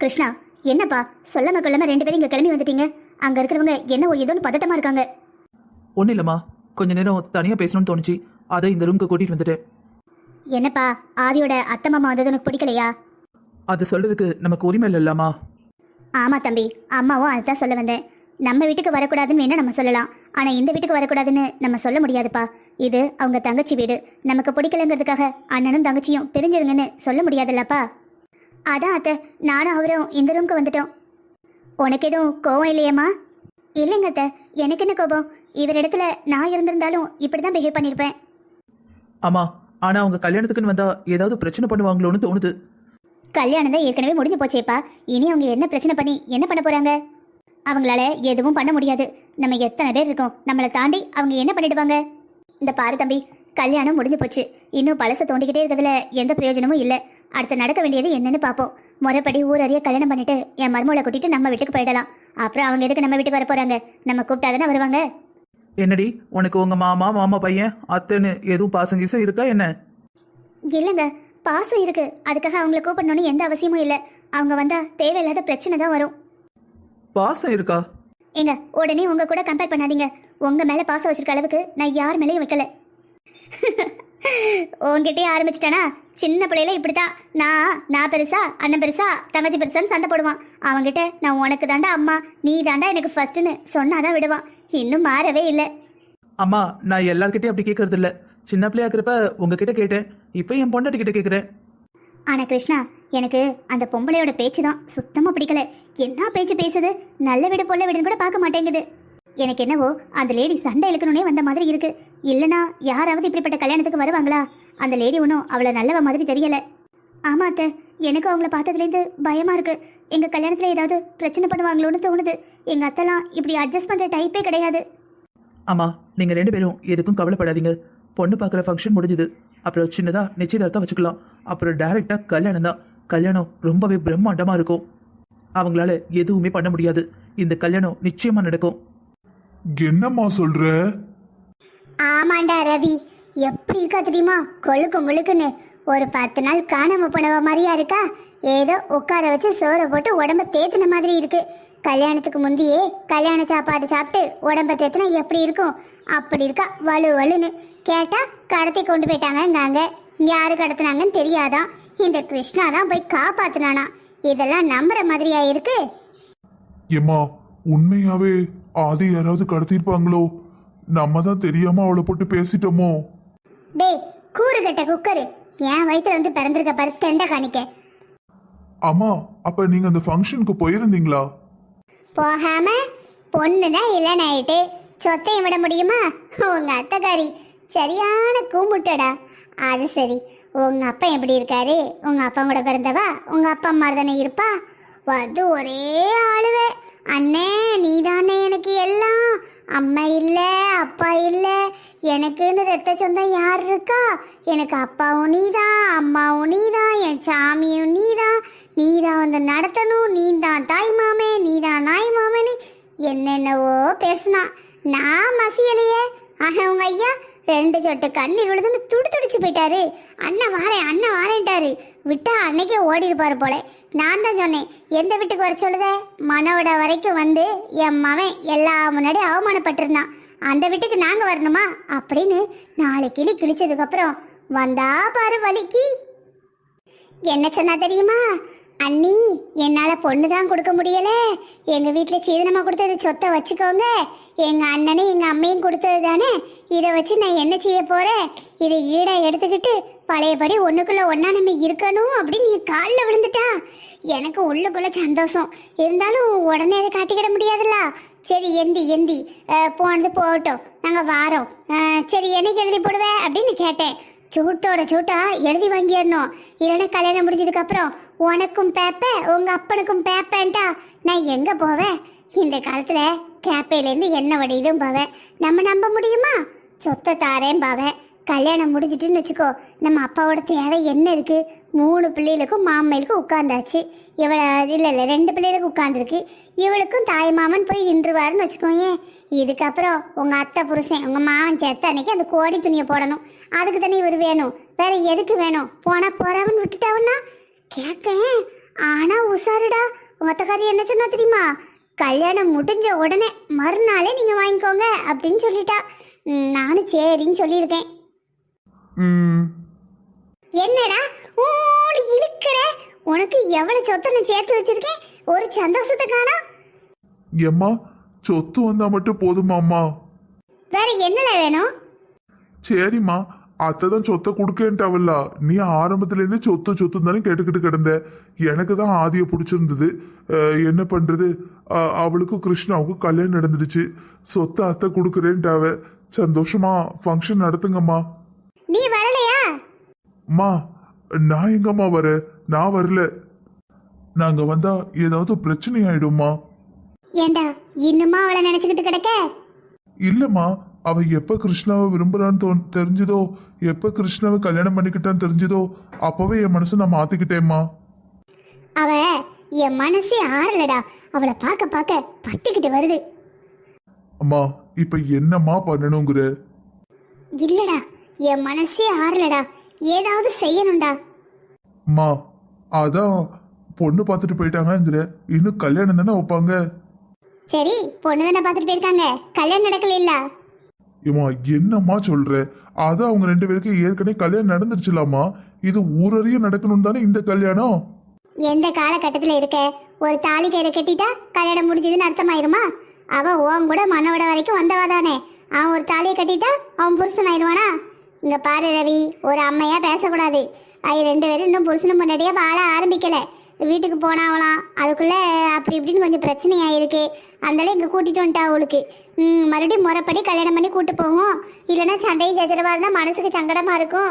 கிருஷ்ணா என்னப்பா? சொல்லாம கொள்ளாம ரெண்டு பேரும் இங்க கிளம்பி வந்துட்டீங்க. அங்க இருக்கிறவங்க என்ன ஏதோன்னு பதட்டமா இருக்காங்க. ஒன்றும் இல்லைம்மா. கொஞ்ச நேரம் தனியாக பேசணும்னு தோணுச்சு. அதை இந்த ரூம்க்கு கூட்டிகிட்டு வந்துட்டேன். என்னப்பா ஆதியோட அத்தை மாமா வந்தது உனக்கு பிடிக்கலையா? அது சொல்றதுக்கு நமக்கு உரிமை இல்லைல்லாமா ஆமா தம்பி அம்மாவும் அதுதான் சொல்ல வந்தேன். நம்ம வீட்டுக்கு வரக்கூடாதுன்னு வேணா நம்ம சொல்லலாம். ஆனா இந்த வீட்டுக்கு வரக்கூடாதுன்னு நம்ம சொல்ல முடியாதுப்பா. இது அவங்க தங்கச்சி வீடு. நமக்கு பிடிக்கலங்கிறதுக்காக அண்ணனும் தங்கச்சியும் பிரிஞ்சிருங்கன்னு சொல்ல முடியாதுல்லப்பா. அதான் அத்தை நானும் அவரும் இந்த ரூம்க்கு வந்துட்டோம். உனக்கு எதுவும் கோவம் இல்லையேம்மா? இல்லைங்க அத்தை எனக்கு என்ன கோபம்? இவரிடத்துல நான் இருந்திருந்தாலும் இப்படி தான் பிஹேவ் பண்ணியிருப்பேன் ஆமா ஆனா அவங்க கல்யாணத்துக்குன்னு வந்தா ஏதாவது பிரச்சனை பண்ணுவாங்களோன்னு தோணுது. கல்யாணம் தான் ஏற்கனவே முடிஞ்சு போச்சேப்பா. இனி அவங்க என்ன பிரச்சனை பண்ணி என்ன பண்ண போறாங்க? அவங்களால எதுவும் பண்ண முடியாது. நம்ம எத்தனை பேர் இருக்கோம். நம்மளை தாண்டி அவங்க என்ன பண்ணிடுவாங்க? இந்த பாரு தம்பி கல்யாணம் முடிஞ்சு போச்சு. இன்னும் பழச தோண்டிக்கிட்டே இருக்கிறதுல எந்த பிரயோஜனமும் இல்லை. அடுத்து நடக்க வேண்டியது என்னன்னு பார்ப்போம். முறைப்படி ஊர் அறிய கல்யாணம் பண்ணிட்டு என் மருமகளை கூட்டிட்டு நம்ம வீட்டுக்கு போயிடலாம். அப்புறம் அவங்க எதுக்கு நம்ம வீட்டுக்கு வர போறாங்க நம்ம கூப்பிட்டாதானே வருவாங்க? என்னடி உனக்கு உங்க மாமா மாமா பையன் அத்தைன்னு எதுவும் பாசங்கீசம் இருக்கா என்ன? இல்லைங்க பாசம் இருக்கு. அதுக்காக அவங்கள கூப்பிடணும்னு எந்த அவசியமும் இல்லை. அவங்க வந்தா தேவையில்லாத பிரச்சனை தான் வரும். பாசம் இருக்கா? ஏங்க உடனே உங்க கூட கம்பேர் பண்ணாதீங்க. உங்க மேல பாசம் வச்சிருக்க அளவுக்கு நான் யார் மேலேயும் வைக்கல. உங்ககிட்டயே ஆரம்பிச்சிட்டானா? சின்ன பிள்ளையில இப்படித்தான். நான் நான் பெருசா அண்ணன் பெருசா தங்கச்சி பெருசான்னு சண்டை போடுவான். அவன்கிட்ட நான் உனக்கு தாண்டா அம்மா நீ தாண்டா எனக்கு ஃபர்ஸ்ட்னு சொன்னாதான் விடுவான். இன்னும் மாறவே இல்லை. அம்மா நான் எல்லார்கிட்டயும் அப்படி கேட்கறது இல்ல சின்ன பிள்ளையா இருக்கிறப்ப உங்ககிட்ட கேட்டேன். இப்போ என் பொண்டாட்டி கிட்ட கேட்குறேன் ஆனா கிருஷ்ணா எனக்கு அந்த பொம்பளையோட பேச்சு தான் சுத்தமா பிடிக்கல. என்ன பேச்சு பேசுது? நல்ல வீடு பொல்ல வீடுன்னு கூட பார்க்க மாட்டேங்குது. எனக்கு என்னவோ அந்த லேடி சண்டை இழுக்கணும்னே வந்த மாதிரி இருக்கு. இல்லனா யாராவது இப்படிப்பட்ட கல்யாணத்துக்கு வருவாங்களா? அந்த லேடி ஒன்றும் அவளை நல்லவ மாதிரி தெரியல. ஆமா அத்தை எனக்கு அவங்கள பார்த்ததுலேருந்து பயமா இருக்கு. எங்க கல்யாணத்துல ஏதாவது பிரச்சனை பண்ணுவாங்களோன்னு தோணுது. எங்க அத்தெல்லாம் இப்படி அட்ஜஸ்ட் பண்ற டைப்பே கிடையாது. ஆமா நீங்க ரெண்டு பேரும் எதுக்கும் கவலைப்படாதீங்க. பொண்ணு பார்க்குற ஃபங்க்ஷன் முடிஞ்சுது. அப்புறம் சின்னதா நிச்சயதார்த்தம் வச்சுக்கலாம். அப்புறம் டைரக்டா கல்யாணம் தான். கல்யாணம் ரொம்பவே பிரம்மாண்டமா இருக்கும். அவங்களால எதுவுமே பண்ண முடியாது. இந்த கல்யாணம் நிச்சயமா நடக்கும். என்னம்மா சொல்ற? ஆமாண்டா ரவி. எப்படி இருக்கா தெரியுமா? கொழுக்கு முழுக்குன்னு. ஒரு பத்து நாள் காணாம போனவ மாதிரியா இருக்கா? ஏதோ உட்கார வச்சு சோற போட்டு உடம்ப தேத்துன மாதிரி இருக்கு. கல்யாணத்துக்கு முந்தையே கல்யாண சாப்பாடு சாப்பிட்டு உடம்ப தேத்துனா எப்படி இருக்கும்? அப்படி இருக்கா வலு வலுன்னு. கேட்டா கடத்தி கொண்டு போயிட்டாங்கங்காங்க யாரு கடத்தினாங்கன்னு தெரியாதான். இந்த கிருஷ்ணா தான் போய் காப்பாத்தினானா. இதெல்லாம் நம்புற மாதிரியா இருக்கு? ஏமா உண்மையாவே ஆதி யாராவது கடத்திருப்பாங்களோ நம்ம தான் தெரியாம அவளை போட்டு பேசிட்டோமோ? டேய் கூறு கட்ட குக்கரு. என் வயித்துல வந்து பிறந்திருக்க பாரு தெண்ட காணிக்க. அம்மா அப்ப நீங்க அந்த ஃபங்க்ஷனுக்கு போயிருந்தீங்களா? போகாம பொண்ணு தான் இல்லைன்னு ஆயிட்டு சொத்தையும் விட முடியுமா? உங்க அத்தைக்காரி சரியான கூமுட்டடா அது சரி உங்க அப்பா எப்படி இருக்காரு? உங்க அப்பா கூட பிறந்தவா? உங்க அப்பா அம்மா தானே இருப்பா? வந்து ஒரே ஆளுவே. அண்ணே நீ தானே எனக்கு எல்லாம். அம்மா இல்லை அப்பா இல்லை. எனக்குன்னு ரத்த சொந்தம் யார் இருக்கா? எனக்கு அப்பாவும் நீ தான் அம்மாவும் நீ தான் என் சாமியும் நீ தான் நீ தான் வந்து நடத்தணும் நீ தான் தாய் மாமே நீ தான் நாய் மாமன்னு என்னென்னவோ பேசினா. நான் மசியலையே. ஆனா உங்க ஐயா ரெண்டு சொட்டு கண்ணீர் விழுதுன்னு துடி துடிச்சு போயிட்டாரு. அண்ணன் வாரேன் அண்ணன் வாரேன்ட்டாரு. விட்டா அன்னைக்கே ஓடி இருப்பாரு போல. நான் தான் சொன்னேன் எந்த வீட்டுக்கு வர சொல்லுத? மனோட வரைக்கும் வந்து என் மவன் எல்லா முன்னாடி அவமானப்பட்டிருந்தான். அந்த வீட்டுக்கு நாங்க வரணுமா? அப்படின்னு நாலு கிழிச்சதுக்கப்புறம் கிழிச்சதுக்கு அப்புறம் வந்தா பாரு வலிக்கு. என்ன சொன்னா தெரியுமா? அண்ணி என்னால பொண்ணு தான் கொடுக்க முடியல. எங்க வீட்டுல சீதனமா கொடுத்தது சொத்தை வச்சுக்கோங்க. எங்க அண்ணனும் எங்க அம்மையும் கொடுத்தது தானே? இதை வச்சு நான் என்ன செய்ய போறேன்? இதை ஈடா எடுத்துக்கிட்டு பழையபடி ஒண்ணுக்குள்ள ஒன்னா நம்ம இருக்கணும் அப்படின்னு நீ காலில் விழுந்துட்டா. எனக்கு உள்ளுக்குள்ள சந்தோஷம். இருந்தாலும் உடனே அதை காட்டிக்கிட முடியாதுல்ல. சரி எந்தி எந்தி. போனது போகட்டும். நாங்கள் வாரோம். சரி என்னைக்கு எழுதி போடுவேன் அப்படின்னு கேட்டேன். சூட்டோட சூட்டா எழுதி வாங்கிடணும். இல்லைன்னா கல்யாணம் முடிஞ்சதுக்கப்புறம் உனக்கும் பேப்ப உங்க அப்பனுக்கும் பேப்பேன்டா நான் எங்க போவேன்? இந்த காலத்துல கேப்பையிலேருந்து என்ன வடிதும் போவேன். நம்ம நம்ப முடியுமா? சொத்தை தாரேன் பாவேன். கல்யாணம் முடிஞ்சிட்டுன்னு வச்சுக்கோ நம்ம அப்பாவோட தேவை என்ன இருக்கு? மூணு பிள்ளைகளுக்கும் மாமையிலுக்கும் உட்காந்தாச்சு இவளை இல்லை இல்லை ரெண்டு பிள்ளைகளுக்கு உட்காந்துருக்கு இவளுக்கும் தாய் மாமன் போய் நின்றுவாருன்னு வச்சுக்கோயேன். இதுக்கப்புறம் உங்கள் அத்தை புருஷன் உங்கள் மாமன் சேர்த்த அன்னைக்கு அந்த கோடி துணியை போடணும். அதுக்கு தானே இவர் வேணும். வேற எதுக்கு வேணும்? போனால் போறாவன்னு விட்டுட்டாவுன்னா கேட்கேன் ஆனா உஷாருடா ஒத்தக்காரி என்ன சொன்னா தெரியுமா? கல்யாணம் முடிஞ்ச உடனே மறுநாளே நீங்க வாங்கிக்கோங்க அப்படின்னு சொல்லிட்டா. நானும் சரின்னு சொல்லியிருக்கேன். என்னடா ஓடி இழுக்கிற? உனக்கு எவ்வளவு சொத்தை நான் சேர்த்து வச்சிருக்கேன்? ஒரு சந்தோஷத்தை காணா? ஏம்மா சொத்து வந்தா மட்டும் போதுமாம்மா. வேற என்னல வேணும்? சரிம்மா அத்தை தான் சொத்தை கொடுக்கேன்ட்டாவல்ல. நீ ஆரம்பத்துல இருந்தே சொத்து சொத்து தானே கேட்டுக்கிட்டு கிடந்த. எனக்கு தான் ஆதிய பிடிச்சிருந்தது. என்ன பண்றது? அஹ், அவளுக்கும் கிருஷ்ணாவுக்கும் கல்யாணம் நடந்துடுச்சு. சொத்தை அத்தை கொடுக்குறேன்ட்டாவ. சந்தோஷமா ஃபங்க்ஷன் நடத்துங்கம்மா. நீ வரலையா? அம்மா நான் எங்கம்மா வர? நான் வரல. நாங்க வந்தா ஏதாவது பிரச்சனை ஆயிடும்மா. ஏண்டா இன்னுமா அவளை நினைச்சுக்கிட்டு கிடக்க? இல்லம்மா அவ எப்ப கிருஷ்ணாவை விரும்புறான்னு தோண் தெரிஞ்சதோ? எப்ப கிருஷ்ணாவை கல்யாணம் பண்ணிக்கிட்டான்னு தெரிஞ்சதோ? அப்பவே என் மனசை நான் மாத்திக்கிட்டேம்மா. அவ என் மனசே ஆறலடா. அவளை பார்க்க பார்க்க பத்திக்கிட்டு வருது. அம்மா இப்ப என்னம்மா பண்ணணுங்கிற? இல்லடா என் மனசே ஆறலடா. ஏதாவது செய்யணும்டா. அம்மா அதான் பொண்ணு பார்த்துட்டு போயிட்டாங்கங்கிற. இன்னும் கல்யாணம் தானே வைப்பாங்க? சரி பொண்ணு தானே பார்த்துட்டு போயிருக்காங்க. கல்யாணம் நடக்கல இம்மா என்னம்மா சொல்ற? அது அவங்க ரெண்டு பேருக்கு ஏற்கனவே கல்யாணம் நடந்துருச்சுலாமா இது ஊரறிய நடக்கணும் தானே இந்த கல்யாணம்? எந்த காலகட்டத்தில் இருக்க? ஒரு தாலி கயிறை கட்டிட்டா கல்யாணம் முடிஞ்சதுன்னு அர்த்தமாயிருமா? அவ ஓம் கூட மனோட வரைக்கும் வந்தவா தானே. அவன் ஒரு தாலியை கட்டிட்டா அவன் புருஷன் ஆயிடுவானா இங்க பாரு ரவி ஒரு அம்மையா பேசக்கூடாது. அது ரெண்டு பேரும் இன்னும் புருஷனும் முன்னாடியே வாழ ஆரம்பிக்கல. வீட்டுக்கு போனாவலாம் அதுக்குள்ளே அப்படி இப்படின்னு கொஞ்சம் பிரச்சனையாக இருக்குது அதனால இங்கே கூட்டிகிட்டு வந்துட்டா அவளுக்கு. மறுபடியும் முறைப்படி கல்யாணம் பண்ணி கூட்டு போவோம். இல்லைன்னா சண்டையும் சச்சரவா இருந்தால் மனசுக்கு சங்கடமாக இருக்கும்.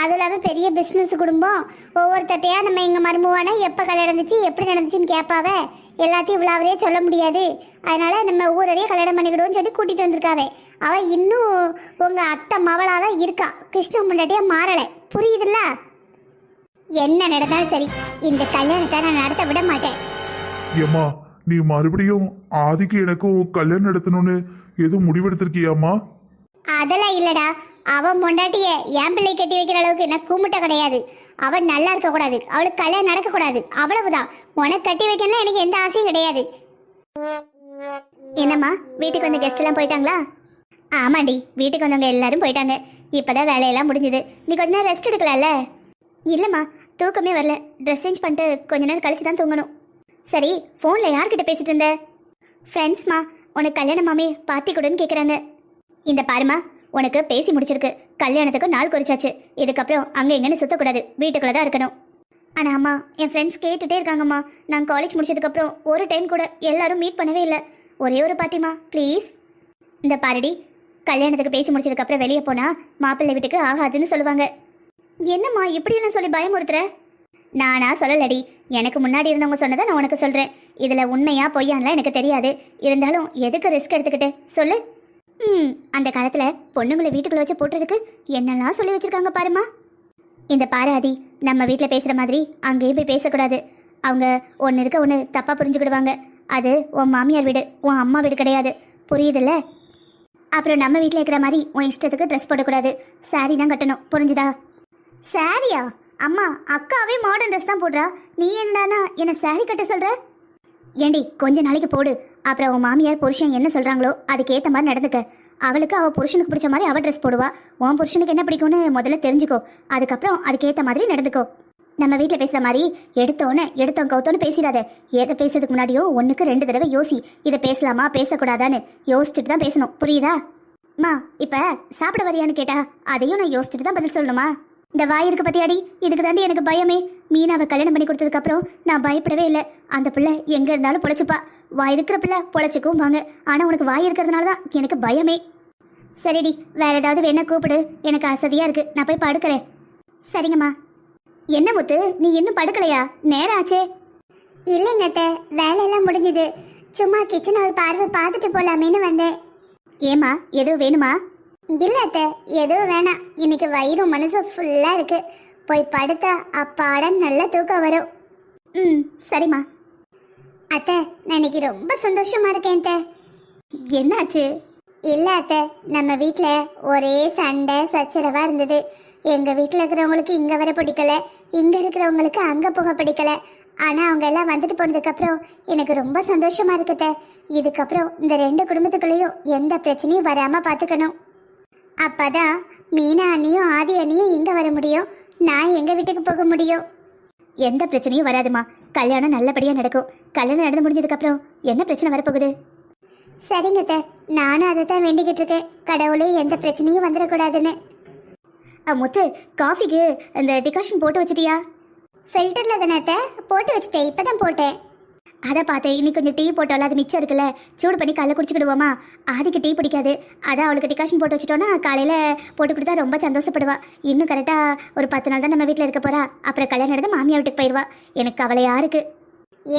அதுவும் இல்லாமல் பெரிய பிஸ்னஸ் குடும்பம். ஒவ்வொருத்தட்டையாக நம்ம இங்கே மருமவானா எப்போ கல்யாணம் நடந்துச்சு எப்படி நடந்துச்சுன்னு கேட்பாவ எல்லாத்தையும் இவ்வளோவரையே சொல்ல முடியாது. அதனால் நம்ம ஊரடியே கல்யாணம் பண்ணிக்கிடுவோம்னு சொல்லி கூட்டிகிட்டு வந்திருக்காவே. அவள் இன்னும் உங்கள் அத்தை மவளாக தான் இருக்கா. கிருஷ்ண முன்னாடியே மாறலை. புரியுதுல்ல? என்ன நடந்தாலும் சரி இந்த கல்யாணத்தை நான் நடத்த விட மாட்டேன். ஏம்மா நீ மறுபடியும் ஆதிக்கு எனக்கும் கல்யாணம் நடத்தணும்னு எதுவும் முடிவெடுத்திருக்கியாம்மா? அதெல்லாம் இல்லடா. அவன் பொண்டாட்டிய என் பிள்ளை கட்டி வைக்கிற அளவுக்கு எனக்கு கூமுட்ட கிடையாது. அவன் நல்லா இருக்க கூடாது அவளுக்கு கல்யாணம் நடக்க கூடாது அவ்வளவுதான். உனக்கு கட்டி வைக்கணும்னா எனக்கு எந்த ஆசையும் கிடையாது. என்னம்மா வீட்டுக்கு வந்த கெஸ்ட் எல்லாம் போயிட்டாங்களா? ஆமாண்டி வீட்டுக்கு வந்தவங்க எல்லாரும் போயிட்டாங்க. இப்பதான் வேலையெல்லாம் முடிஞ்சது. நீ கொஞ்ச நேரம் ரெஸ்ட் எடுக்கலாம்ல? இல்லைம்மா தூக்கமே வரல. ட்ரெஸ் சேஞ்ச் பண்ணிட்டு கொஞ்ச நேரம் கழிச்சு தான் தூங்கணும். சரி ஃபோனில் யார்கிட்ட பேசிட்டு இருந்த? ஃப்ரெண்ட்ஸ்மா உனக்கு கல்யாணமாமே பார்ட்டி கொடுன்னு கேட்குறாங்க இந்த பாருமா உனக்கு பேசி முடிச்சிருக்கு. கல்யாணத்துக்கு நாள் குறிச்சாச்சு. இதுக்கப்புறம் அங்கே எங்கன்னு சுற்றக்கூடாது வீட்டுக்குள்ளே தான் இருக்கணும். ஆனால் அம்மா என் ஃப்ரெண்ட்ஸ் கேட்டுகிட்டே இருக்காங்கம்மா. நான் காலேஜ் முடிச்சதுக்கப்புறம் ஒரு டைம் கூட எல்லாரும் மீட் பண்ணவே இல்லை. ஒரே ஒரு பார்ட்டிமா ப்ளீஸ் இந்த பாருடி கல்யாணத்துக்கு பேசி முடிச்சதுக்கப்புறம் வெளியே போனால் மாப்பிள்ளை வீட்டுக்கு ஆகாதுன்னு சொல்லுவாங்க. என்னம்மா இப்படியெல்லாம் சொல்லி பயமுறுத்துற? நானா சொல்லலடி. எனக்கு முன்னாடி இருந்தவங்க சொன்னதை நான் உனக்கு சொல்கிறேன் இதில் உண்மையா பொய்யான்லாம் எனக்கு தெரியாது. இருந்தாலும் எதுக்கு ரிஸ்க் எடுத்துக்கிட்டு? சொல்லு. ம் அந்த காலத்தில் பொண்ணுங்களை வீட்டுக்குள்ளே வச்சு போட்டுறதுக்கு என்னெல்லாம் சொல்லி வச்சுருக்காங்க பாருமா இந்த பாராதி நம்ம வீட்டில் பேசுகிற மாதிரி அங்கேயும் போய் பேசக்கூடாது. அவங்க ஒன்று இருக்க ஒன்று தப்பாக புரிஞ்சுக்கிடுவாங்க. அது உன் மாமியார் வீடு உன் அம்மா வீடு கிடையாது. புரியுதுல்ல? அப்புறம் நம்ம வீட்டில் இருக்கிற மாதிரி உன் இஷ்டத்துக்கு ட்ரெஸ் போடக்கூடாது. சாரி தான் கட்டணும். புரிஞ்சுதா? சாரியா? அம்மா அக்காவே மாடர்ன் ட்ரெஸ் தான் போடுறா. நீ என்னடானா என்ன சாரி கட்ட சொல்ற? ஏண்டி கொஞ்ச நாளைக்கு போடு. அப்புறம் உன் மாமியார் புருஷன் என்ன சொல்றாங்களோ அதுக்கேற்ற மாதிரி நடந்துக்க. அவளுக்கு அவள் புருஷனுக்கு பிடிச்ச மாதிரி அவள் ட்ரெஸ் போடுவா. உன் புருஷனுக்கு என்ன பிடிக்கும்னு முதல்ல தெரிஞ்சுக்கோ. அதுக்கப்புறம் அதுக்கேற்ற மாதிரி நடந்துக்கோ. நம்ம வீட்டில் பேசுகிற மாதிரி எடுத்தோன்னே எடுத்தோம் கவுத்தோன்னு பேசிடாத. எதை பேசுறதுக்கு முன்னாடியோ ஒன்றுக்கு ரெண்டு தடவை யோசி. இதை பேசலாமா பேசக்கூடாதான்னு யோசிச்சுட்டு தான் பேசணும். புரியுதா? அம்மா இப்போ சாப்பிட வரியான்னு கேட்டா அதையும் நான் யோசிச்சுட்டு தான் பதில் சொல்லணுமா? இந்த வாய் இருக்கு பத்தியாடி? இதுக்கு தாண்டி எனக்கு பயமே. மீனாவை கல்யாணம் பண்ணி கொடுத்ததுக்கப்புறம் நான் பயப்படவே இல்லை. அந்த பிள்ளை எங்கே இருந்தாலும் பொழைச்சுப்பா. வாய் இருக்கிற பிள்ளை பொழைச்சிக்கும் வாங்க. ஆனால் உனக்கு வாய் இருக்கிறதுனால தான் எனக்கு பயமே. சரிடி வேற ஏதாவது வேணா கூப்பிடு. எனக்கு அசதியாக இருக்கு. நான் போய் படுக்கிறேன். சரிங்கம்மா. என்ன முத்து? நீ இன்னும் படுக்கலையா? நேரம் ஆச்சே. இல்லைங்க அத்தை. வேலையெல்லாம் முடிஞ்சது. சும்மா கிச்சன் ஒரு பார்வை பார்த்துட்டு போலாமேன்னு வந்தேன். ஏமா எதுவும் வேணுமா? இல்ல அத்தை எதுவும் வேணாம். இன்னைக்கு வயிறும் மனசும் ஃபுல்லா இருக்கு. போய் படுத்தா அப்பாட நல்ல தூக்கம் வரும். ம் சரிம்மா. அத்தை நான் இன்னைக்கு ரொம்ப சந்தோஷமா இருக்கேன் அத்தை. என்னாச்சு? இல்ல அத்தை நம்ம வீட்ல ஒரே சண்டை சச்சரவா இருந்தது. எங்க வீட்ல இருக்கிறவங்களுக்கு இங்க வர பிடிக்கல. இங்க இருக்கிறவங்களுக்கு அங்க போக பிடிக்கல. ஆனா அவங்க எல்லாம் வந்துட்டு போனதுக்கு அப்புறம் எனக்கு ரொம்ப சந்தோஷமா இருக்குத இதுக்கப்புறம் இந்த ரெண்டு குடும்பத்துக்குள்ளேயும் எந்த பிரச்சனையும் வராம பாத்துக்கணும். அப்பதான் மீனா அண்ணியும் ஆதி அண்ணியும் இங்க வர முடியும். நான் எங்க வீட்டுக்கு போக முடியும்? எந்த பிரச்சனையும் வராதுமா கல்யாணம் நல்லபடியா நடக்கும். கல்யாணம் நடந்து முடிஞ்சதுக்கு அப்புறம் என்ன பிரச்சனை வரப்போகுது? சரிங்க அத்தை. நானும் அதை தான் வேண்டிக்கிட்டு இருக்கேன். கடவுளே எந்த பிரச்சனையும் வந்துடக்கூடாதுன்னு. முத்து காஃபிக்கு அந்த டிகாஷன் போட்டு வச்சிட்டியா? ஃபில்டரில் தானே போட்டு வச்சிட்டேன். இப்போ தான் போட்டேன். அதை பார்த்தேன் இன்னைக்கு கொஞ்சம் டீ போட்டோம்ல அது மிச்சம் இருக்குல்ல? சூடு பண்ணி காலைல குடிச்சுக்கிடுவோமா? ஆதிக்கு டீ பிடிக்காது. அதான் அவளுக்கு டிகாஷன் போட்டு வச்சிட்டோன்னா காலையில் போட்டு கொடுத்தா ரொம்ப சந்தோஷப்படுவா. இன்னும் கரெக்டாக ஒரு பத்து நாள் தான் நம்ம வீட்டில் இருக்க போறா. அப்புறம் கல்யாணம் நடந்து மாமியா வீட்டுக்கு போயிடுவா. எனக்கு கவலையா இருக்கு.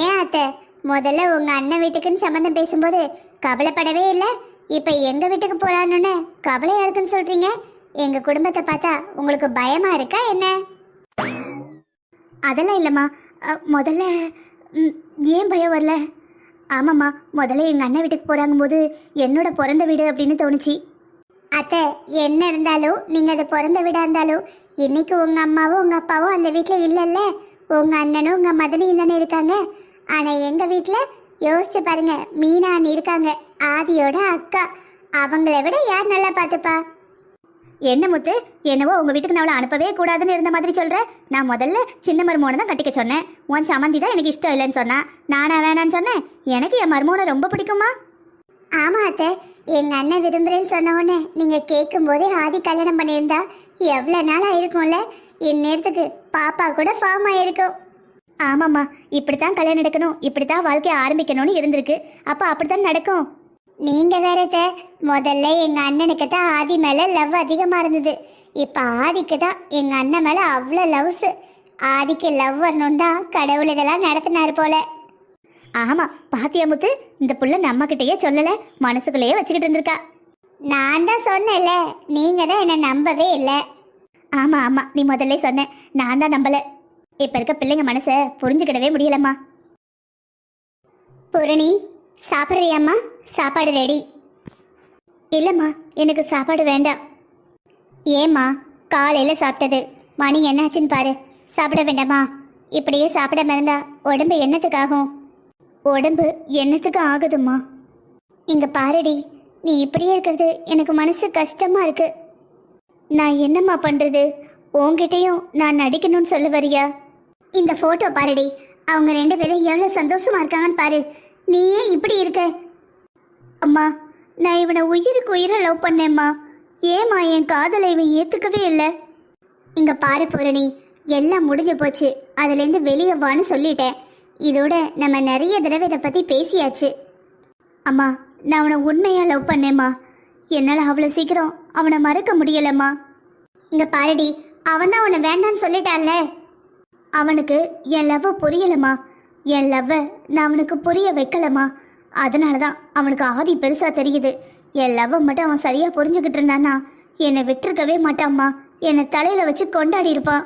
ஏன் அத்தை? முதல்ல உங்க அண்ணன் வீட்டுக்குன்னு சம்மந்தம் பேசும்போது கவலைப்படவே இல்லை. இப்போ எங்க வீட்டுக்கு போறான்னு கவலையா இருக்குன்னு சொல்றீங்க. எங்க குடும்பத்தை பார்த்தா உங்களுக்கு பயமா இருக்கா என்ன? அதெல்லாம் இல்லைம்மா. முதல்ல ஏன் பயம் வரல? ஆமாம்மா முதல்ல எங்கள் அண்ணன் வீட்டுக்கு போகிறாங்க போது என்னோட பிறந்த வீடு அப்படின்னு தோணுச்சு. அத்தை என்ன இருந்தாலும் நீங்கள் அது பிறந்த வீடாக இருந்தாலும் இன்னைக்கு உங்கள் அம்மாவும் உங்கள் அப்பாவும் அந்த வீட்டில் இல்லைல்ல. உங்கள் அண்ணனும் உங்கள் மதனியும் தானே இருக்காங்க. ஆனால் எங்கள் வீட்டில் யோசிச்சு பாருங்க மீனா அண்ணி இருக்காங்க ஆதியோட அக்கா. அவங்கள விட யார் நல்லா பார்த்துப்பா? என்ன முத்து? என்னவோ உங்க வீட்டுக்கு நான் அவளை அனுப்பவே கூடாதுன்னு இருந்த மாதிரி சொல்ற? நான் முதல்ல சின்ன மருமோனை தான் கட்டிக்க சொன்னேன். உன் சமந்தி தான் எனக்கு இஷ்டம் இல்லைன்னு சொன்னா. நானா வேணான்னு சொன்னேன். எனக்கு என் மருமோனை ரொம்ப பிடிக்குமா? ஆமா அத்தை. எங்க அண்ணன் விரும்புறேன்னு சொன்ன உடனே நீங்க கேட்கும் போதே ஆதி கல்யாணம் பண்ணியிருந்தா எவ்வளவு நாள் ஆயிருக்கும்ல இந்நேரத்துக்கு பாப்பா கூட ஃபார்ம் ஆயிருக்கும். ஆமாம்மா. இப்படித்தான் கல்யாணம் நடக்கணும் இப்படித்தான் வாழ்க்கைய ஆரம்பிக்கணும்னு இருந்திருக்கு. அப்ப அப்படித்தான் நடக்கும். நீங்க வேறத முதல்ல எங்க அண்ணனுக்கு தான் ஆதி மேல லவ் அதிகமா இருந்தது. இப்ப ஆதிக்கு தான் எங்க அண்ணன் மேல அவ்வளோ லவ்ஸ் ஆதிக்கு லவ் வரணும் தான் கடவுள் இதெல்லாம் நடத்தினாரு போல. ஆமா பாத்தியா முத்து இந்த புள்ள நம்ம கிட்டயே சொல்லல மனசுக்குள்ளேயே வச்சுக்கிட்டு இருந்திருக்கா. நான் தான் சொன்னேன்ல நீங்க தான் என்ன நம்பவே இல்லை. ஆமா ஆமா நீ முதல்ல சொன்ன நான் தான் நம்பல. இப்ப இருக்க பிள்ளைங்க மனசை புரிஞ்சுக்கிடவே முடியலம்மா. பூரணி சாப்பிட்றியாம்மா? சாப்பாடு ரெடி. இல்லைம்மா எனக்கு சாப்பாடு வேண்டாம். ஏம்மா காலையில் சாப்பிட்டது. மணி என்னாச்சுன்னு பாரு. சாப்பிட வேண்டாமா? இப்படியே சாப்பிட மறந்தா உடம்பு என்னத்துக்காகும்? உடம்பு என்னத்துக்கு ஆகுதும்மா? இங்கே பாருடி நீ இப்படியே இருக்கிறது எனக்கு மனசு கஷ்டமாக இருக்கு. நான் என்னம்மா பண்ணுறது உங்ககிட்டயும் நான் நடிக்கணும்னு சொல்ல வரியா? இந்த ஃபோட்டோ பாருடி அவங்க ரெண்டு பேரும் எவ்வளோ சந்தோஷமாக இருக்காங்கன்னு பாரு. நீ ஏன் இப்படி இருக்க. அம்மா நான் இவனை உயிருக்கு உயிரை லவ் பண்ணேம்மா. ஏம்மா என் காதலை இவன் ஏற்றுக்கவே இல்லை. இங்கே பாரு பூரணி எல்லாம் முடிஞ்சு போச்சு. அதுலேருந்து வெளியே வான்னு சொல்லிட்டேன். இதோட நம்ம நிறைய தடவை இதை பற்றி பேசியாச்சு. அம்மா நான் அவனை உண்மையாக லவ் பண்ணேம்மா. என்னால் அவ்வளோ சீக்கிரம் அவனை மறக்க முடியலம்மா. இங்கே பாருடி அவன் தான் உன்னை வேண்டான்னு சொல்லிட்டான்ல. அவனுக்கு என் லவ் புரியலம்மா. என் லவ்வை நான் அவனுக்கு புரிய வைக்கலம்மா. அதனால தான் அவனுக்கு ஆதி பெருசாக தெரியுது. என் லவ்வை மட்டும் அவன் சரியாக புரிஞ்சுக்கிட்டு இருந்தானா என்னை விட்டுருக்கவே மாட்டாம்மா. என்னை தலையில் வச்சு கொண்டாடி இருப்பான்.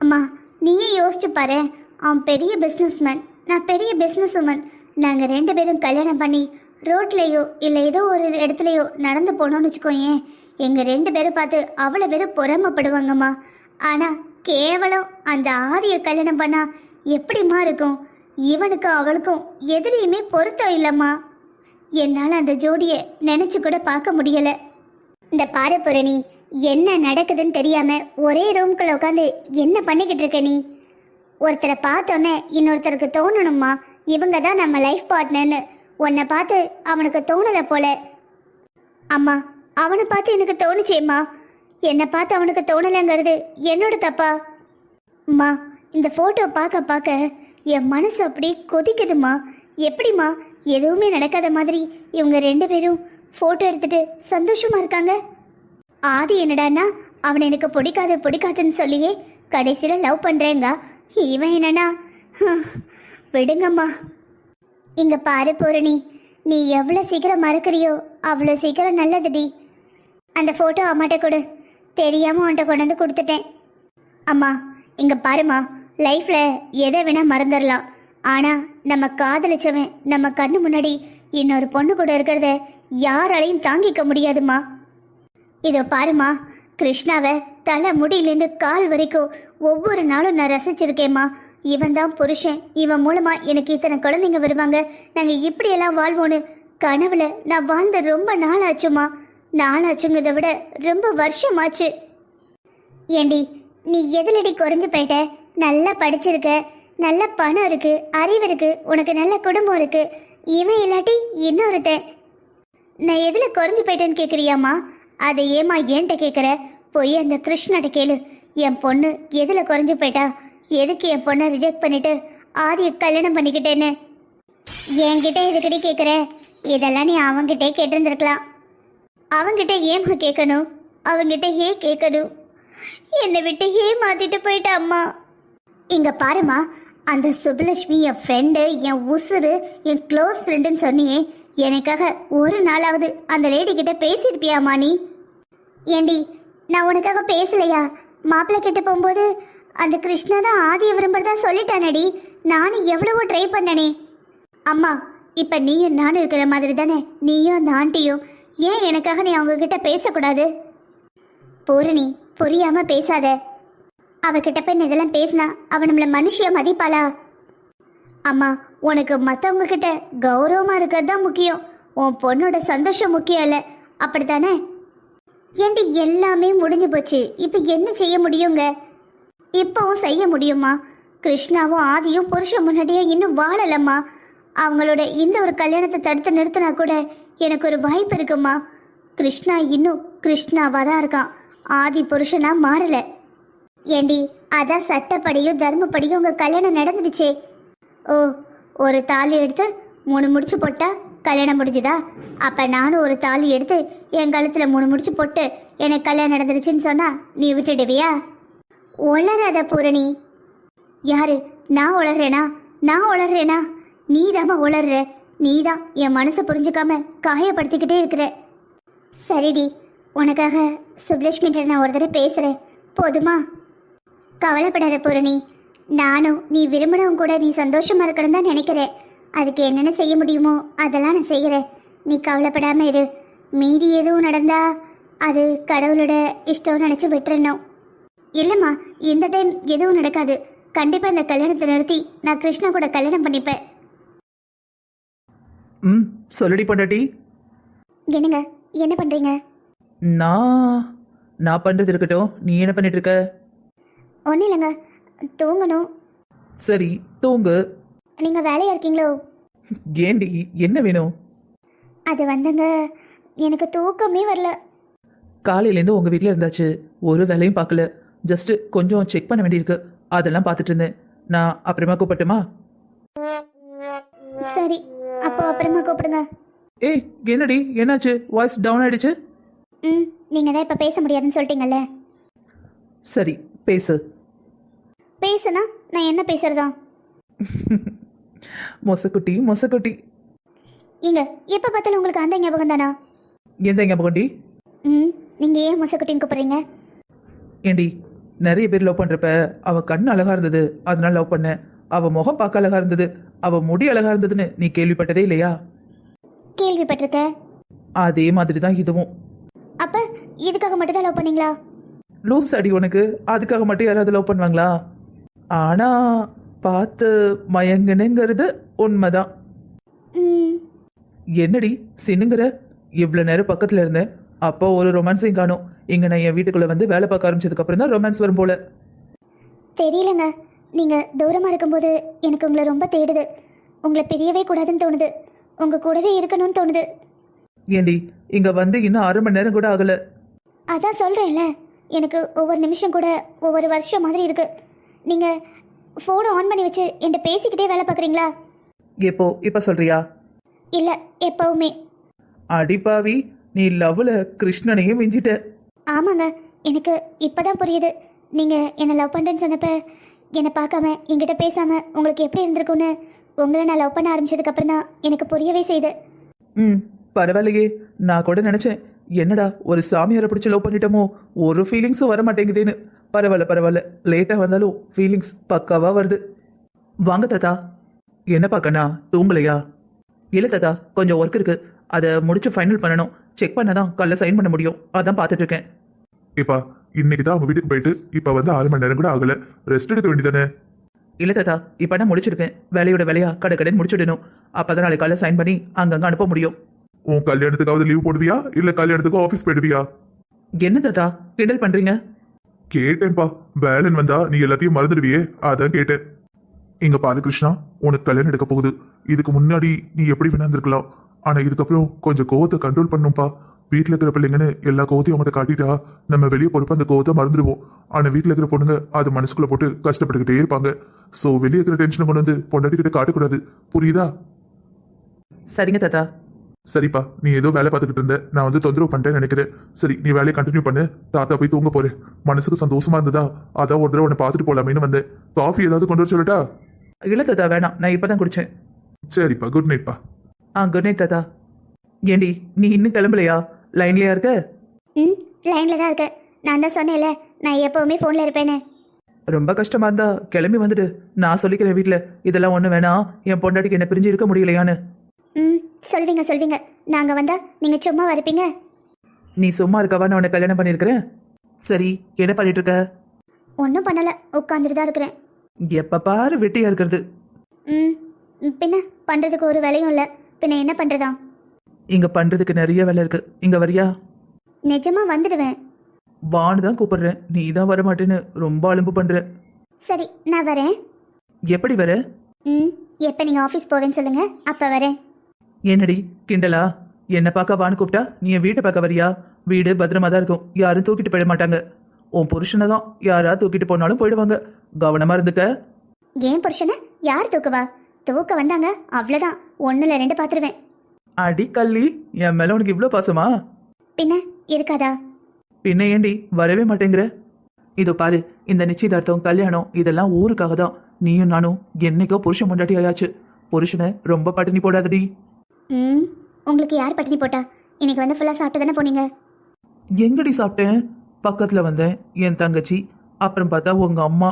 அம்மா நீயே யோசிச்சு பாரு. அவன் பெரிய பிஸ்னஸ்மேன் நான் பெரிய பிஸ்னஸ் உமன் நாங்கள் ரெண்டு பேரும் கல்யாணம் பண்ணி ரோட்லேயோ இல்லை ஏதோ ஒரு இடத்துலையோ நடந்து போனோம்னு வச்சுக்கோயேன். எங்கள் ரெண்டு பேரும் பார்த்து அவ்வளோ பேரும் பொறாமப்படுவாங்கம்மா. ஆனால் கேவலம் அந்த ஆதியை கல்யாணம் பண்ணால் எப்படிம்மா இருக்கும்? இவனுக்கும் அவளுக்கும் எதிரையுமே பொருத்தம் இல்லைம்மா. என்னால் அந்த ஜோடியை நினச்சி கூட பார்க்க முடியலை. இந்த பாரு என்ன நடக்குதுன்னு தெரியாம ஒரே ரூம்குள்ள உட்காந்து என்ன பண்ணிக்கிட்டு இருக்க நீ? ஒருத்தரை பார்த்தோன்னே இன்னொருத்தருக்கு தோணணும்மா. இவங்க தான் நம்ம லைஃப் பார்ட்னர்னு. உன்னை பார்த்து அவனுக்கு தோணலை போல. அம்மா அவனை பார்த்து எனக்கு தோணுச்சேம்மா. என்னை பார்த்து அவனுக்கு தோணலைங்கிறது என்னோட தப்பா? அம்மா இந்த ஃபோட்டோ பார்க்க பார்க்க என் மனசு அப்படியே கொதிக்குதுமா எப்படிம்மா? எதுவுமே நடக்காத மாதிரி இவங்க ரெண்டு பேரும் ஃபோட்டோ எடுத்துட்டு சந்தோஷமா இருக்காங்க. ஆதி என்னடான்னா அவன் எனக்கு பிடிக்காது பிடிக்காதுன்னு சொல்லியே கடைசியில் லவ் பண்ணுறேங்க இவன் என்னன்னா விடுங்கம்மா. இங்கே பாரு பூரணி நீ எவ்வளோ சீக்கிரம் மறக்கிறியோ அவ்வளோ சீக்கிரம் நல்லதுடி அந்த ஃபோட்டோ அம்மாட்ட கொடு. தெரியாமல் உன்ட்ட கொண்டு வந்து கொடுத்துட்டேன். அம்மா இங்கே பாருமா லைஃப்பில் எதை வேணால் மறந்துடலாம். ஆனால் நம்ம காதலிச்சவன் நம்ம கண்ணு முன்னாடி இன்னொரு பொண்ணு கூட இருக்கிறத யாராலையும் தாங்கிக்க முடியாதுமா இதோ பாருமா கிருஷ்ணாவை தலை முடியிலேருந்து கால் வரைக்கும் ஒவ்வொரு நாளும் நான் ரசிச்சிருக்கேம்மா. இவன் தான் புருஷன் இவன் மூலமாக எனக்கு இத்தனை குழந்தைங்க வருவாங்க. நாங்கள் இப்படியெல்லாம் வாழ்வோன்னு கனவுல நான் வாழ்ந்த ரொம்ப நாள் ஆச்சுமா நாள் ஆச்சுங்கிறத விட ரொம்ப வருஷமாச்சு. ஏண்டி நீ எதிலடி குறைஞ்சு போயிட்ட? நல்லா படிச்சிருக்க நல்ல பணம் இருக்கு அறிவு இருக்கு உனக்கு நல்ல குடும்பம் இருக்கு. இவன் இல்லாட்டி இன்னொருத்தன். நான் எதுல குறைஞ்சு போயிட்டேன்னு கேட்குறியாம்மா அதை ஏமா ஏன்ட்ட கேக்குற? போய் அந்த கிருஷ்ணாட்ட கேளு. என் பொண்ணு எதுல குறைஞ்சு போயிட்டா? எதுக்கு என் பொண்ணை ரிஜெக்ட் பண்ணிட்டு ஆதிய கல்யாணம் பண்ணிக்கிட்டேன்னு? என்கிட்ட எதுக்கடி கேக்குற? இதெல்லாம் நீ அவங்கிட்டே கேட்டிருந்திருக்கலாம். அவங்கிட்ட ஏமா கேட்கணும் அவங்கிட்ட ஏன் கேட்கணும் என்னை விட்டு ஏமாத்திட்டு போயிட்டா அம்மா இங்க பாருமா அந்த சுபலட்சுமி என் ஃப்ரெண்டு என் உசுரு என் க்ளோஸ் ஃப்ரெண்டுன்னு சொன்னியே எனக்காக ஒரு நாளாவது அந்த லேடி கிட்ட பேசியிருப்பியாமா நீ? ஏண்டி நான் உனக்காக பேசலையா? மாப்பிள்ளை கிட்ட போகும்போது அந்த கிருஷ்ணா தான் ஆதிய விரும்புறதா சொல்லிட்டானடி. நானும் எவ்வளவோ ட்ரை பண்ணனே. அம்மா இப்போ நீயும் நானும் இருக்கிற மாதிரி தானே? நீயும் அந்த ஆண்டியும் ஏன் எனக்காக நீ அவங்க கிட்ட பேசக்கூடாது? பூரணி புரியாமல் பேசாத. அவகிட்ட போய் இதெல்லாம் பேசினா அவ நம்மள மனுஷிய மதிப்பாளா? அம்மா உனக்கு மற்றவங்க கிட்ட கௌரவமாக இருக்கிறது தான் முக்கியம். உன் பொண்ணோட சந்தோஷம் முக்கியம் இல்லை. அப்படித்தானே? ஏண்டி எல்லாமே முடிஞ்சு போச்சு. இப்போ என்ன செய்ய முடியுங்க? இப்போவும் செய்ய முடியுமா? கிருஷ்ணாவும் ஆதியும் புருஷன் முன்னாடியே இன்னும் வாழலம்மா. அவங்களோட இந்த ஒரு கல்யாணத்தை தடுத்து நிறுத்தினா கூட எனக்கு ஒரு வாய்ப்பு இருக்குமா? கிருஷ்ணா இன்னும் கிருஷ்ணாவாக தான் இருக்கான். ஆதி புருஷனாக மாறலை. ஏண்டி அதான் சட்டப்படியும் தர்மப்படியும் உங்க கல்யாணம் நடந்துடுச்சே. ஓ ஒரு தாலி எடுத்து மூணு முடிச்சு போட்டா கல்யாணம் முடிஞ்சுதா? அப்ப நானும் ஒரு தாலி எடுத்து என் கழுத்துல மூணு முடிச்சு போட்டு எனக்கு கல்யாணம் நடந்துருச்சுன்னு சொன்னா நீ விட்டுடுவியா? உளராத பூரணி. யாரு நான் உளறேனா? நான் உளறேனா? நீ தாம்மா உளர்ற. நீ தான் என் மனசை புரிஞ்சுக்காம காயப்படுத்திக்கிட்டே இருக்கிற. சரிடி உனக்காக சுப்லட்சுமிட்ட நான் ஒரு தடவை பேசுறேன். போதுமா? கவலைப்படாத பூரணி. நானும் நீ விரும்பினவங்க கூட நீ சந்தோஷமா இருக்கணும் தான் நினைக்கிறேன். அதுக்கு என்னென்ன செய்ய முடியுமோ அதெல்லாம் நான் செய்கிறேன். நீ கவலைப்படாம இரு. மீதி எதுவும் நடந்தா அது கடவுளோட இஷ்டம் நினச்சி விட்டுறணும். இல்லைம்மா இந்த டைம் எதுவும் நடக்காது. கண்டிப்பாக இந்த கல்யாணத்தை நிறுத்தி நான் கிருஷ்ணா கூட கல்யாணம் பண்ணிப்பேன். ம் சொல்லடி பொண்டாட்டி. என்னங்க என்ன பண்ணுறீங்க நான் நான் பண்ணுறது இருக்கட்டும். நீ என்ன பண்ணிட்டு இருக்க? ஒன்றும் இல்லைங்க. தூங்கணும். சரி தூங்கு. நீங்கள் வேலையாக இருக்கீங்களோ? ஏண்டி என்ன வேணும்? அது வந்துங்க எனக்கு தூக்கமே வரல. காலையிலேருந்து உங்கள் வீட்டில் இருந்தாச்சு. ஒரு வேலையும் பார்க்கல. ஜஸ்ட் கொஞ்சம் செக் பண்ண வேண்டியிருக்கு. அதெல்லாம் பார்த்துட்டு இருந்தேன். நான் அப்புறமா கூப்பிட்டுமா சரி அப்போ அப்புறமா கூப்பிடுங்க. ஏய் என்னடி என்னாச்சு? வாய்ஸ் டவுன் ஆயிடுச்சு. ம் நீங்கள் தான் இப்போ பேச முடியாதுன்னு சொல்லிட்டீங்கல்ல. சரி பேசு. பேசுனா நான் என்ன பேசுறதா? மொசக்குட்டி மொசக்குட்டி. இங்க எப்போ பார்த்தாலும் உங்களுக்கு அந்த ஞாபகம் தானா? எந்த ஞாபகம்டி ம் நீங்கள் ஏன் மொசக்குட்டின்னு கூப்பிட்றீங்க? ஏண்டி நிறைய பேர் லவ் பண்றப்ப அவ கண் அழகா இருந்தது அதனால லவ் பண்ண. அவ முகம் பார்க்க அழகா இருந்தது அவ முடி அழகா இருந்ததுன்னு நீ கேள்விப்பட்டதே இல்லையா? கேள்விப்பட்டிருக்க. அதே மாதிரி தான் இதுவும். அப்போ இதுக்காக மட்டும் தான் லவ் பண்ணீங்களா? லூஸ் அடி உனக்கு. அதுக்காக மட்டும் யாராவது லவ் பண்ணுவாங்களா? ஆனா பார்த்து மயங்குனுங்கிறது உண்மைதான். என்னடி சின்னுங்கிற? இவ்வளோ நேரம் பக்கத்துல இருந்தேன். அப்போ ஒரு ரொமான்ஸையும் காணும். இங்க நான் என் வீட்டுக்குள்ள வந்து வேலை பார்க்க ஆரம்பிச்சதுக்கு அப்புறம் தான் ரொமான்ஸ் வரும் போல. தெரியலங்க. நீங்கள் தூரமாக இருக்கும்போது எனக்கு உங்களை ரொம்ப தேடுது. உங்களை பிரியவே கூடாதுன்னு தோணுது. உங்கள் கூடவே இருக்கணும்னு தோணுது. ஏண்டி இங்க வந்து இன்னும் அரை மணி நேரம் கூட ஆகல. அதான் சொல்கிறேன்ல எனக்கு ஒவ்வொரு நிமிஷம் கூட ஒவ்வொரு வருஷம் மாதிரி இருக்கு. நீங்கள் ஃபோனை ஆன் பண்ணி வச்சு என்கிட்ட பேசிக்கிட்டே வேலை பார்க்குறீங்களா? எப்போ? இப்ப சொல்றியா? இல்லை எப்பவுமே. அடிப்பாவி நீ லவ்ல கிருஷ்ணனையும் மிஞ்சிட்ட. ஆமாங்க எனக்கு இப்போதான் புரியுது. நீங்கள் என்னை லவ் பண்ணுறேன்னு சொன்னப்ப என்னை பார்க்காம என்கிட்ட பேசாமல் உங்களுக்கு எப்படி இருந்திருக்கும்னு உங்களை நான் லவ் பண்ண ஆரம்பிச்சதுக்கப்புறம் தான் எனக்கு புரியவே செய்யுது. ம் பரவாயில்லையே. நான் கூட நினைச்சேன் என்னடா ஒரு சாமியாரை பிடிச்சி லவ் பண்ணிட்டோமோ? ஒரு ஃபீலிங்ஸும் வர மாட்டேங்குதுன்னு பரவாயில்ல பரவாயில்ல. லேட்டா வந்தாலும் ஃபீலிங்ஸ் பக்காவா வருது. வாங்க தாத்தா. என்ன பார்க்கண்ணா தூங்கலையா? இல்ல தாத்தா கொஞ்சம் ஒர்க் இருக்கு. அதை முடிச்சு ஃபைனல் பண்ணணும். செக் பண்ணதான் காலைல சைன் பண்ண முடியும். அதான் பார்த்துட்டு இருக்கேன். இப்பா இன்னைக்கு தான் அவங்க வீட்டுக்கு போயிட்டு இப்ப வந்து ஆறு மணி நேரம் கூட ஆகல. ரெஸ்ட் எடுக்க வேண்டியதானே? இல்ல தாத்தா இப்ப நான் முடிச்சிருக்கேன். வேலையோட வேலையா கடை கடன் முடிச்சிடணும். அப்பதான் நாளைக்கு காலையில சைன் பண்ணி அங்கங்க அனுப்ப முடியும். உன் கல்யாணத்துக்காவது லீவ் போடுவியா? இல்ல கல்யாணத்துக்கு ஆபீஸ் போயிடுவியா? என்ன தாத்தா? கிண்டல் பண்றீங்க? கேட்டேன்ப்பா. வேலன் வந்தா நீ எல்லாத்தையும் மறந்துடுவியே. அதான் கேட்டேன். இங்க பாரு கிருஷ்ணா உனக்கு கல்யாணம் எடுக்க போகுது. இதுக்கு முன்னாடி நீ எப்படி வேணா இருந்திருக்கலாம் ஆனா இதுக்கப்புறம் கொஞ்சம் கோவத்தை கண்ட்ரோல் பண்ணும்பா. வீட்டுல இருக்கிற பிள்ளைங்கன்னு எல்லா கோவத்தையும் அவங்கள்ட்ட காட்டிட்டா நம்ம வெளியே பொறுப்பு அந்த கோவத்தை மறந்துடுவோம். ஆனா வீட்டுல இருக்கிற பொண்ணுங்க அது மனசுக்குள்ள போட்டு கஷ்டப்பட்டுக்கிட்டே இருப்பாங்க. சோ வெளியே இருக்கிற டென்ஷனை கொண்டு வந்து பொண்டாட்டி கிட்ட காட்டக்கூடாது. புரியுதா? சரிங்க தாத்தா. சரிப்பா நீ ஏதோ வேலை பார்த்துக்கிட்டு இருந்த. நான் வந்து தொந்தரவு பண்ணிட்டேன்னு நினைக்கிறேன். சரி நீ வேலையை கண்டினியூ பண்ணு. தாத்தா போய் தூங்க போறேன். மனசுக்கு சந்தோஷமா இருந்ததா? அதான் ஒரு தடவை உன்னை பார்த்துட்டு போலாமேன்னு வந்தேன். காஃபி ஏதாவது கொண்டு வர சொல்லட்டா? இல்ல தாத்தா வேணாம். நான் இப்பதான் குடிச்சேன். சரிப்பா குட் நைட்ப்பா ஆ குட் நைட் தாத்தா. ஏண்டி நீ இன்னும் கிளம்பலையா? லைன்லயா இருக்க? ம் லைனில் தான் இருக்கேன். நான் தான் சொன்னேன்ல நான் எப்போவுமே ஃபோனில் இருப்பேன்னு. ரொம்ப கஷ்டமா இருந்தா கிளம்பி வந்துடு. நான் சொல்லிக்கிறேன் வீட்ல இதெல்லாம் ஒண்ணு வேணாம். என் பொண்டாட்டிக்கு என்ன பிரிஞ்சு இருக்க முடியலையான்னு. ம் சொல்வீங்க சொல்வீங்க. நாங்கள் வந்தால் நீங்கள் சும்மா இருப்பீங்க நீ சும்மா இருக்கவா? நான் உன்னை கல்யாணம் பண்ணிருக்கிறேன் சரி என்ன பண்ணிட்டு இருக்க ஒன்றும் பண்ணலை உட்காந்துட்டு தான் இருக்கிறேன். எப்ப பாரு வெட்டியா இருக்கிறது. ம் பின்ன பண்ணுறதுக்கு ஒரு வேலையும் இல்லை. பின்ன என்ன பண்ணுறதா இங்க பண்றதுக்கு நிறைய வேலை இருக்கு. இங்க வரியா? நிஜமாக வந்துடுவேன். வான்னு தான் கூப்பிடுறேன். நீ தான் வர மாட்டேன்னு ரொம்ப அலும்பு பண்ற. சரி நான் வரேன். எப்படி வர? ம் எப்போ நீங்கள் ஆஃபீஸ் போவேன்னு சொல்லுங்கள் அப்போ வரேன். என்னடி கிண்டலா? என்ன பார்க்க வான்னு கூப்பிட்டா நீ என் வீட்டை பார்க்க வரியா? வீடு பத்திரமா தான் இருக்கும். யாரும் தூக்கிட்டு போயிட மாட்டாங்க. உன் புருஷனை தான் யாரா தூக்கிட்டு போனாலும் போயிடுவாங்க. கவனமா இருந்துக்க. ஏன் புருஷனை? யார் தூக்குவா? தூக்க வந்தாங்க அவ்வளோதான் ஒன்றில் ரெண்டு பார்த்துருவேன் அடி கள்ளி என் மேல உனக்கு இவ்ளோ பாசமா? பின்ன இருக்காதா? பின்ன ஏண்டி வரவே மாட்டேங்கிற? இதோ பாரு இந்த நிச்சயதார்த்தம் கல்யாணம் இதெல்லாம் ஊருக்காக தான் நீயும் நானும் என்னைக்கோ புருஷன் முண்டாட்டி ஆயாச்சு. புருஷனை ரொம்ப பட்டினி போடாதடி. ம் உங்களுக்கு யார் பட்டினி போட்டா? இன்னைக்கு வந்து ஃபுல்லாக சாப்பிட்டு தானே போனீங்க? எங்கடி சாப்பிட்டேன்? பக்கத்துல வந்தேன் என் தங்கச்சி. அப்புறம் பார்த்தா உங்க அம்மா.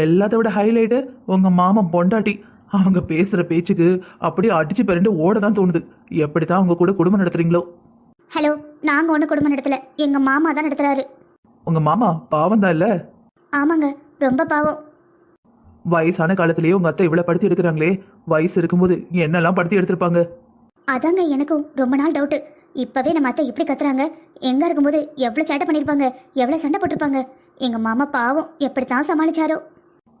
எல்லாத்த விட ஹைலைட்டு உங்க மாமன் பொண்டாட்டி. அவங்க பேசுற பேச்சுக்கு அப்படியே அடிச்சு பிறண்டு ஓட தான் தோணுது. எப்படித்தான் அவங்க கூட குடும்பம் நடத்துறீங்களோ? ஹலோ நாங்கள் ஒன்று குடும்பம் நடத்தல. எங்கள் மாமா தான் நடத்துறாரு. உங்க மாமா பாவம் தான் இல்ல? ஆமாங்க ரொம்ப பாவம். வயசான காலத்திலேயே உங்க அத்தை இவ்வளவு படுத்தி எடுக்கிறாங்களே. வயசு இருக்கும்போது என்னெல்லாம் படுத்தி எடுத்திருப்பாங்க? அதாங்க எனக்கும் ரொம்ப நாள் டவுட்டு. இப்போவே நம்ம அத்தை இப்படி கத்துறாங்க. எங்கே இருக்கும்போது எவ்வளோ சேட்டை பண்ணியிருப்பாங்க எவ்வளோ சண்டை போட்டிருப்பாங்க. எங்கள் மாமா பாவம் எப்படித்தான் சமாளிச்சாரோ.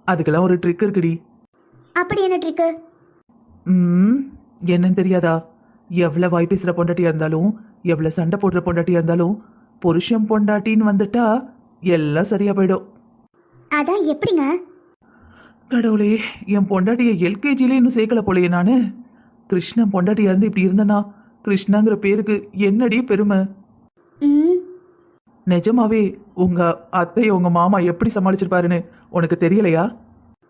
அதுக்கெல்லாம் ஒரு ட்ரிக் இருக்குடி. அப்படி என்ன ட்ரிக்கு ம் என்னன்னு தெரியாதா? எவ்வளவு வாய் பேசுற பொண்டாட்டியா இருந்தாலும் எவ்வளவு சண்டை போடுற பொண்டாட்டியா இருந்தாலும் புருஷன் பொண்டாட்டின்னு வந்துட்டா எல்லாம் சரியா போயிடும். அதான் எப்படிங்க? கடவுளே என் பொண்டாட்டிய எல்கேஜில இன்னும் சேர்க்கல போலயே நானு. கிருஷ்ணன் பொண்டாட்டியா இருந்து இப்படி இருந்தனா? கிருஷ்ணாங்கிற பேருக்கு என்னடி பெருமை? நிஜமாவே உங்க அத்தை உங்க மாமா எப்படி சமாளிச்சிருப்பாருன்னு உனக்கு தெரியலையா?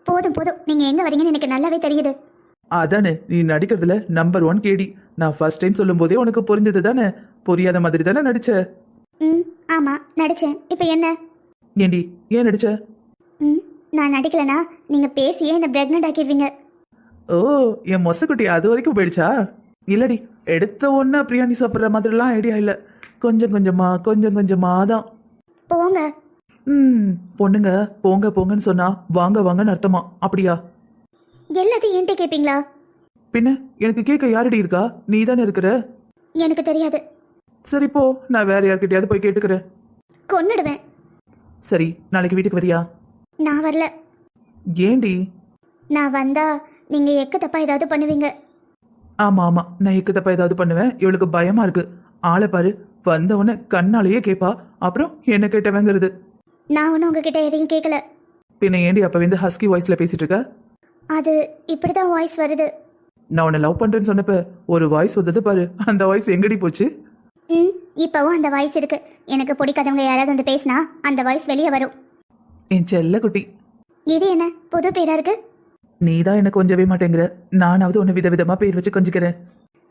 போதும் போதும். நீங்கள் எங்கே வரீங்கன்னு எனக்கு நல்லாவே தெரியுது. அதானே நீ நடிக்கிறதுல நம்பர் ஒன் கேடி. நான் ஃபர்ஸ்ட் டைம் சொல்லும் போதே உனக்கு புரிஞ்சது தானே? புரியாத மாதிரி தானே நடிச்ச? ம் ஆமாம் நடித்தேன் இப்போ என்ன? ஏண்டி ஏன் நடிச்ச? ம் நான் நடிக்கலனா நீங்கள் பேசியே என்னை ப்ரெக்னென்ட் ஆக்கிடுவீங்க? ஓ என் மொசக்குட்டி அது வரைக்கும் போயிடுச்சா? இல்லடி எடுத்த ஒன்னா பிரியாணி சாப்பிட்ற மாதிரிலாம் ஐடியா இல்லை. கொஞ்சம் கொஞ்சமா கொஞ்சம் கொஞ்சமா தான். போங்க. ம் பொண்ணுங்க போங்க போங்கன்னு சொன்னா வாங்க வாங்கன்னு அர்த்தமா? அப்படியா? எல்லாத்தையும் என்கிட்ட கேட்பீங்களா பின்ன எனக்கு கேட்க யாரடி இருக்கா? நீ தானே இருக்கிற? எனக்கு தெரியாது. சரி போ நான் வேற யார்கிட்டயாவது போய் கேட்டுக்கிறேன். கொன்னுடுவேன். சரி நாளைக்கு வீட்டுக்கு வரியா? நான் வரல. ஏண்டி? நான் வந்தா நீங்கள் எக்கு தப்பா ஏதாவது பண்ணுவீங்க. ஆமா ஆமா. நான் எக்கு தப்பா ஏதாவது பண்ணுவேன். இவளுக்கு பயமா இருக்கு. ஆளை பாரு. வந்தவொடனே கண்ணாலேயே கேப்பா. அப்புறம் என்ன கேட்டவங்கிறது? நான் ஒன்றும் உங்ககிட்ட எதையும் கேட்கல பின்ன ஏண்டி அப்ப வந்து ஹஸ்கி வாய்ஸ்ல பேசிட்டு இருக்க? அது இப்படி தான் வாய்ஸ் வருது. நான் உன்னை லவ் பண்றேன்னு சொன்னப்ப ஒரு வாய்ஸ் வந்தது பாரு. அந்த வாய்ஸ் எங்கடி போச்சு? ம் இப்போவும் அந்த வாய்ஸ் இருக்கு. எனக்கு பிடிக்காதவங்க யாராவது வந்து பேசினா அந்த வாய்ஸ் வெளியே வரும். என் செல்ல குட்டி இது என்ன? புது பேரா இருக்கு? நீ தான் எனக்கு கொஞ்சவே மாட்டேங்கிற. நானாவது உன்னை விதவிதமா பேர் வச்சு கொஞ்சிக்கிறேன்.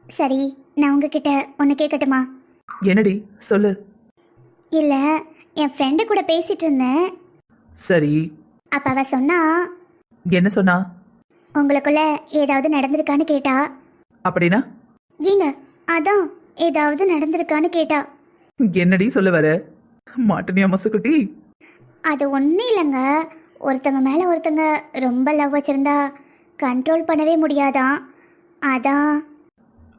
சரி நான் உங்ககிட்ட ஒன்று கேட்கட்டுமா என்னடி? சொல்லு. இல்லை என் ஃப்ரெண்டு கூட பேசிட்டு இருந்தேன். சரி. அப்போ அவ சொன்னா என்ன சொன்னா? உங்களுக்குள்ள ஏதாவது நடந்திருக்கான்னு கேட்டா? அப்படின்னா? ஏங்க அதான் ஏதாவது நடந்திருக்கான்னு கேட்டா? என்னடி சொல்ல வர? மாட்டனியா மசுக்குட்டி. அது ஒன்றும் இல்லைங்க. ஒருத்தங்க மேலே ஒருத்தங்க ரொம்ப லவ் வச்சுருந்தா கண்ட்ரோல் பண்ணவே முடியாதான் அதான்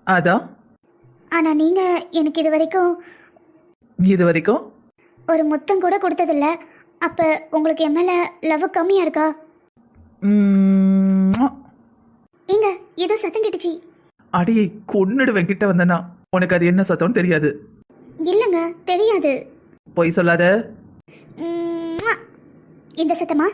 அதான் ஆனால் நீங்கள் எனக்கு இது வரைக்கும் இது வரைக்கும்? ஒரு முத்தம் கூட கொடுத்ததில்ல. அப்போ உங்களுக்கு என் மேலே லவ் கம்மியாக இருக்கா? ம்ம். ஏங்க ஏதோ சத்தம் கேட்டுச்சு. அடியை கொன்னுடுவேன் கிட்ட வந்தனா உனக்கு அது என்ன சத்தம்னு தெரியாது. இல்லைங்க தெரியாது. பொய் சொல்லாத. ம்ம். இந்த சத்தமா?